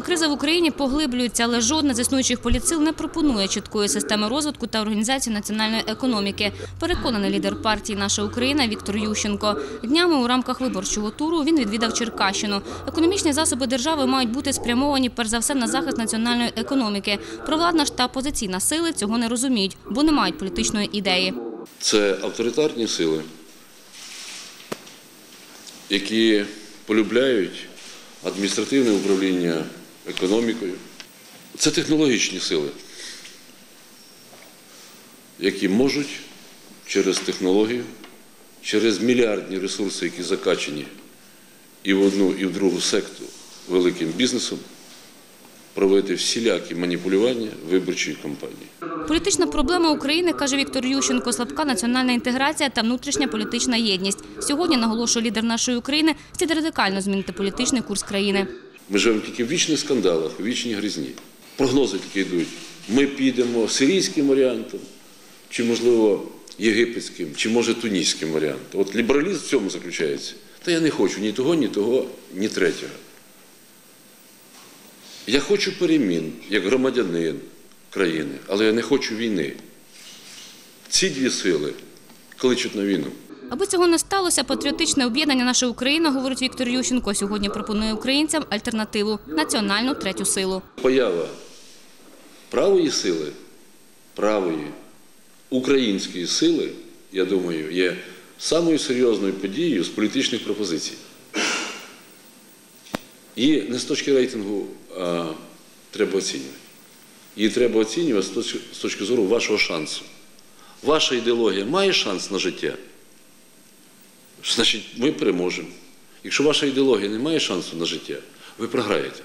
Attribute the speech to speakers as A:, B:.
A: Кризи в Україні поглиблюються, але жодна з існуючих політсил не пропонує чіткої системи розвитку та організації національної економіки. Переконаний лідер партії Наша Україна Віктор Ющенко. Днями у рамках виборчого туру він відвідав Черкащину. Економічні засоби держави мають бути спрямовані перш за все на захист національної економіки. Провладна ж та опозиційна сили цього не розуміють, бо не мають політичної ідеї.
B: Це авторитарні сили, які полюбляють адміністративне управління економікою. Це технологічні сили, які можуть через технологію, через мільярдні ресурси, які закачені і в одну, і в другу секту великим бізнесом, проводити всілякі маніпулювання виборчої кампанії.
A: Політична проблема України, каже Віктор Ющенко, слабка національна інтеграція та внутрішня політична єдність. Сьогодні, наголошує лідер нашої України, слід радикально змінити політичний курс країни.
B: Ми живемо тільки в вічних скандалах, в вічній гризні. Прогнози тільки йдуть. Ми підемо сирійським варіантом, чи, можливо, єгипетським, чи може туніським варіантом. От лібералізм в цьому заключається. Та я не хочу ні того, ні того, ні третього. Я хочу перемін як громадянин країни, але я не хочу війни. Ці дві сили кличуть на війну.
A: Аби цього не сталося, патріотичне об'єднання «Наша Україна», говорить Віктор Ющенко, сьогодні пропонує українцям альтернативу – національну третю силу.
B: Поява правої сили, правої української сили, я думаю, є самою серйозною подією з політичних пропозицій. Її не з точки рейтингу а, треба оцінювати. Її треба оцінювати з точки, зору вашого шансу. Ваша ідеологія має шанс на життя, значить, ми переможемо. Якщо ваша ідеологія не має шансу на життя, ви програєте.